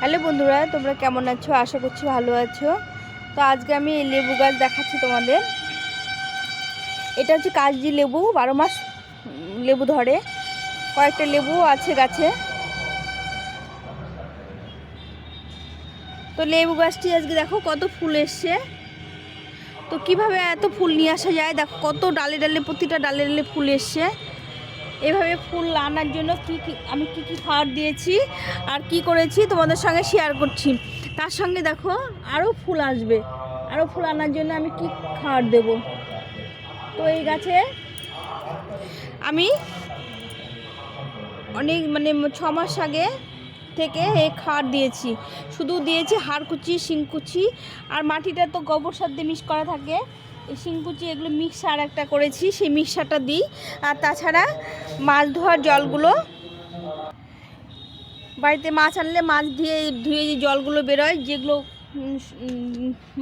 Hello বন্ধুরা, তোমরা কেমন আছো? আশা করছি ভালো আছো। তো আজকে আমি এই লেবু গাছ দেখাচ্ছি তোমাদের। এটা হচ্ছে কাজজি লেবু, বারো মাস লেবু ধরে। কয়েকটা লেবু আছে গাছে। তো লেবু গাছটি আজকে দেখো কত ফুল এসছে। তো কীভাবে এত ফুল নিয়ে আসা যায়? দেখো কত ডালে ডালে, প্রতিটা ডালে ডালে ফুল এসছে। এভাবে ফুল আনার জন্য কি কি, আমি কি কি খাবার দিয়েছি আর কি করেছি তোমাদের সঙ্গে শেয়ার করছি। তার সঙ্গে দেখো আরও ফুল আসবে। আরও ফুল আনার জন্য আমি কি খাবার দেব? তো এই গাছে আমি অনেক মানে ছ মাস আগে থেকে এই খাবার দিয়েছি। শুধু দিয়েছি হাড়কুচি, শিংকুচি আর মাটিটা তো গোবর সার দিয়ে মিক্স করা থাকে। শিংকুচি এগুলো মিক্সার একটা করেছি, সেই মিক্সারটা দিই। আর তাছাড়া মাছ ধোয়ার জলগুলো। বাড়িতে মাছ আনলে মাছ দিয়ে ধুয়ে যে জলগুলো বেরোয়, যেগুলো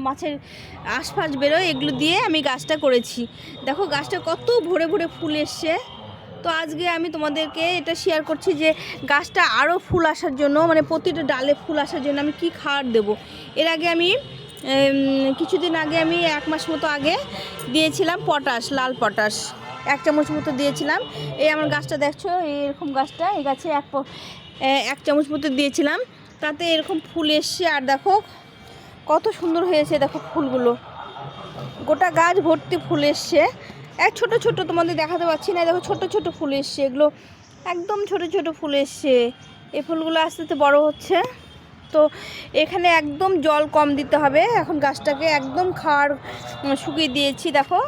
মাছের আশপাশ বেরোয়, এগুলো দিয়ে আমি গাছটা করেছি। দেখো গাছটা কত ভরে ভরে ফুল এসছে। তো আজকে আমি তোমাদেরকে এটা শেয়ার করছি যে গাছটা আরও ফুল আসার জন্য মানে প্রতিটা ডালে ফুল আসার জন্য আমি কি খাবার দেবো। এর আগে আমি কিছুদিন আগে আমি এক মাস মতো আগে দিয়েছিলাম পটাশ, লাল পটাশ। এক চামচ মতো দিয়েছিলাম। এই আমার গাছটা দেখছ, এরকম গাছটা, এই গাছে এক এক চামচ মতো দিয়েছিলাম। তাতে এরকম ফুল এসছে, আর দেখো, কত সুন্দর হয়েছে দেখো ফুলগুলো। গোটা গাছ ভর্তি ফুল এসছে। এক ছোট ছোট, তোমাদের দেখাতে পাচ্ছি না দেখো ছোট ছোট ফুল এসছে। এগুলো একদম ছোট ছোট ফুল এসছে। এই ফুলগুলো আস্তে আস্তে বড় হচ্ছে। তো এখানে একদম জল কম দিতে হবে। এখন গাছটাকে একদম খাওয়ার শুকিয়ে দিয়েছি, দেখো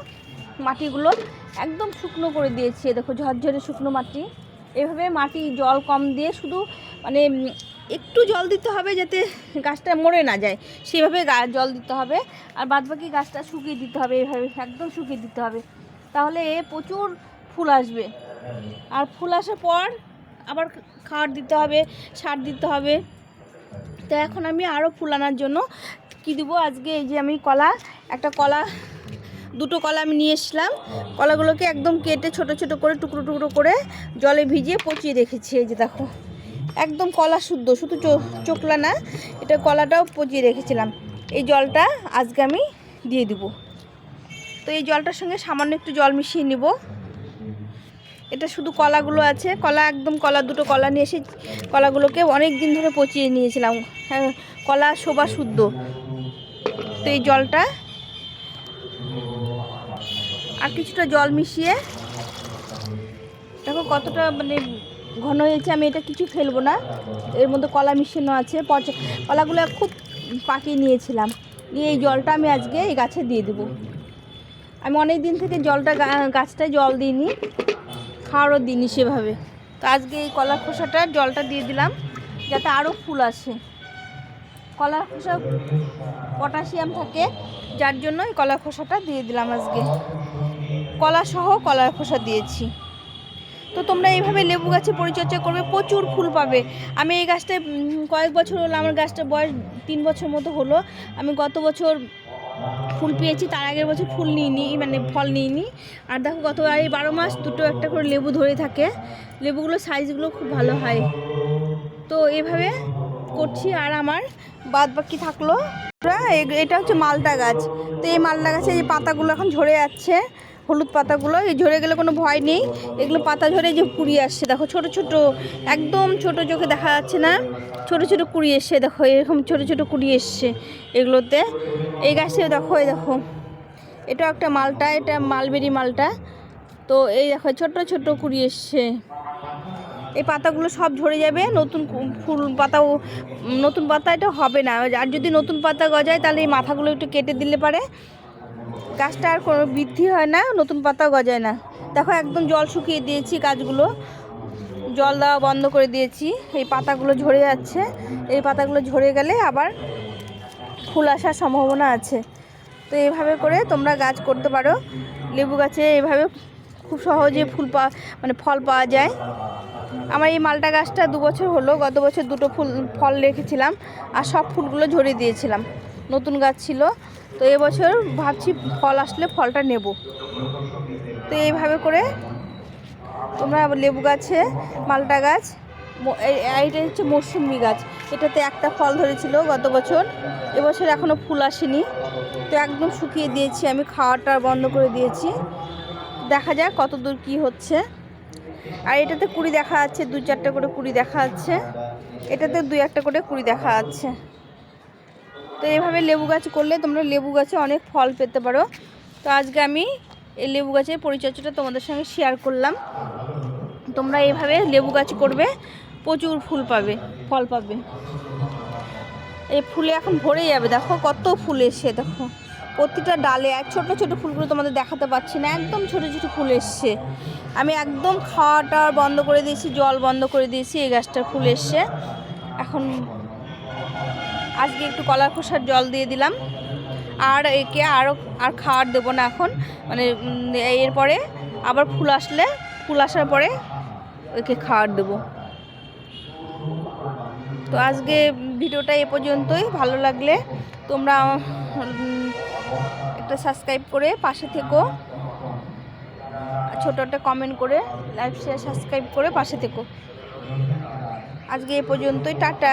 মাটিগুলো। একদম শুকনো করে দিয়েছি দেখো ঝরঝরে শুকনো মাটি। এভাবে মাটি জল কম দিয়ে শুধু মানে একটু জল দিতে হবে যাতে গাছটা মরে না যায়। সেভাবে জল দিতে হবে। আর বাদবাকি গাছটা শুকিয়ে দিতে হবে, এভাবে একদম শুকিয়ে দিতে হবে। তাহলে প্রচুর ফুল আসবে। আর ফুল আসার পর আবার খাবার দিতে হবে, সার দিতে হবে। তো এখন আমি আরও ফুল আনার জন্য কী দেবো? আজকে এই যে আমি কলা, একটা কলা, দুটো কলা আমি নিয়ে এসেছিলাম। কলাগুলোকে একদম কেটে ছোট ছোট করে, টুকরো টুকরো করে জলে ভিজিয়ে পচিয়ে রেখেছি। এই যে দেখো, একদম কলা শুদ্ধ, শুধু চোখলা না, এটা কলাটাও পচিয়ে রেখেছিলাম। এই জলটা আজকে আমি দিয়ে দিব। তো এই জলটার সঙ্গে সামান্য একটু জল মিশিয়ে নিব। এটা শুধু কলাগুলো আছে। কলা একদম কলা দুটো কলা নিয়ে এসে কলাগুলোকে অনেক দিন ধরে পচিয়ে নিয়েছিলাম। হ্যাঁ কলা শোভা শুদ্ধ। তো এই জলটা আর কিছুটা জল মিশিয়ে দেখো কতটা মানে ঘন হয়েছে, আমি এটা কিছু ফেলব না। এর মধ্যে কলা মিশানো আছে, পচা, কলাগুলো খুব পাকিয়ে নিয়েছিলাম। নিয়ে এই জলটা আমি আজকে এই গাছে দিয়ে দেবো। আমি অনেক দিন থেকে জলটা গাছটায় জল দিইনি। খাওয়ারও দিনই সেভাবে। তো আজকে এই কলার খোসাটা জলটা দিয়ে দিলাম, যাতে আরও ফুল আসে। কলার খোসা পটাশিয়াম থাকে, যার জন্য এই কলার খোসাটা দিয়ে দিলাম আজকে। কলা সহ কলার খোসা দিয়েছি। তো তোমরা এইভাবে লেবু গাছে পরিচর্যা করবে, প্রচুর ফুল পাবে। আমি এই গাছটায় কয়েক বছর হলো, আমার গাছটা বয়স তিন বছর মতো হলো। আমি গত বছর ফুল পেয়েছি, তার আগের বছর ফুল নিইনি মানে ফল নিইনি। আর দেখো গত এই বারো মাস দুটো একটা করে লেবু ধরে থাকে, লেবুগুলো সাইজগুলো খুব ভালো হয়। তো এভাবে করছি, আর আমার বাদ বাকি থাকল। এটা হচ্ছে মালটা গাছ। তো এই মালটা গাছে এই পাতাগুলো এখন ঝরে যাচ্ছে। হলুদ পাতাগুলো, এই ঝরে গেলে কোনো ভয় নেই। এগুলো পাতা ঝরে যে কুড়ি আসছে, দেখো ছোট ছোট, একদম ছোট চোখে দেখা যাচ্ছে না। ছোট ছোট কুড়ি এসছে, দেখো এরকম ছোট ছোট কুড়ি এসছে এগুলোতে। এই গাছে দেখো, এই দেখো এটা একটা মালটা, এটা মালবেরি মালটা। তো এই দেখো, ছোট ছোট কুড়ি এসছে। এই পাতাগুলো সব ঝরে যাবে, নতুন ফুল পাতাও, নতুন পাতা এটা হবে না। আর যদি নতুন পাতা গজায়, তাহলে এই মাথাগুলো একটু কেটে দিলে পারে। গাছটা আর কোনো বৃদ্ধি হয় না, নতুন পাতা গজায় না। দেখো একদম জল শুকিয়ে দিয়েছি গাছগুলো। জল দেওয়া বন্ধ করে দিয়েছি। এই পাতাগুলো ঝরে যাচ্ছে। এই পাতাগুলো ঝরে গেলে আবার ফুল আসার সম্ভাবনা আছে। তো এইভাবে করে তোমরা গাছ করতে পারো। লেবু গাছে এইভাবে খুব সহজে ফুল পাওয়া মানে ফল পাওয়া যায়। আমার এই মালটা গাছটা দু বছর হলো, গত বছর দুটো ফুল, ফল রেখেছিলাম। আর সব ফুলগুলো ঝরে দিয়েছিলাম। নতুন গাছ ছিল। তো এবছর ভাবছি ফল আসলে ফলটা নেব। তো এইভাবে করে তোমরা লেবু গাছে, মালটা গাছ এইটা হচ্ছে মৌসুমি গাছ। এটাতে একটা ফল ধরেছিল গত বছর। এবছর এখনও ফুল আসেনি। তো একদম শুকিয়ে দিয়েছি আমি, খাওয়াটা বন্ধ করে দিয়েছি। দেখা যাক কত দূর কী হচ্ছে। আর এটাতে কুড়ি দেখা যাচ্ছে দু চারটে করে কুড়ি দেখা যাচ্ছে। এটাতে দুই একটা করে কুড়ি দেখা যাচ্ছে। তো এইভাবে লেবু গাছ করলে তোমরা লেবু গাছে অনেক ফল পেতে পারো। তো আজকে আমি এই লেবু গাছের পরিচর্যাটা তোমাদের সঙ্গে শেয়ার করলাম। তোমরা এইভাবে লেবু গাছ করবে, প্রচুর ফুল পাবে, ফল পাবে। এই ফুলে এখন ভরে যাবে, দেখো কত ফুল এসছে, দেখো। প্রতিটা ডালে, এক ছোটো ছোটো ফুলগুলো তোমাদের দেখাতে পাচ্ছি না, একদম ছোটো ছোটো ফুল এসছে। আমি একদম খাওয়াটা বন্ধ করে দিয়েছি, জল বন্ধ করে দিয়েছি, এই গাছটার ফুল এসছে। এখন আজকে একটু কলার খোসার জল দিয়ে দিলাম। আর একে আরও আর খাওয়ার দেবো না এখন। মানে এরপরে আবার ফুল আসলে, ফুল আসার পরে ওকে খাওয়ার দেবো। তো আজকে ভিডিওটা এ পর্যন্তই। ভালো লাগলে তোমরা একটা সাবস্ক্রাইব করে পাশে থেকো। ছোটো একটা কমেন্ট করে, লাইক, শেয়ার, সাবস্ক্রাইব করে পাশে থেকো। আজকে এ পর্যন্তই, টাটা।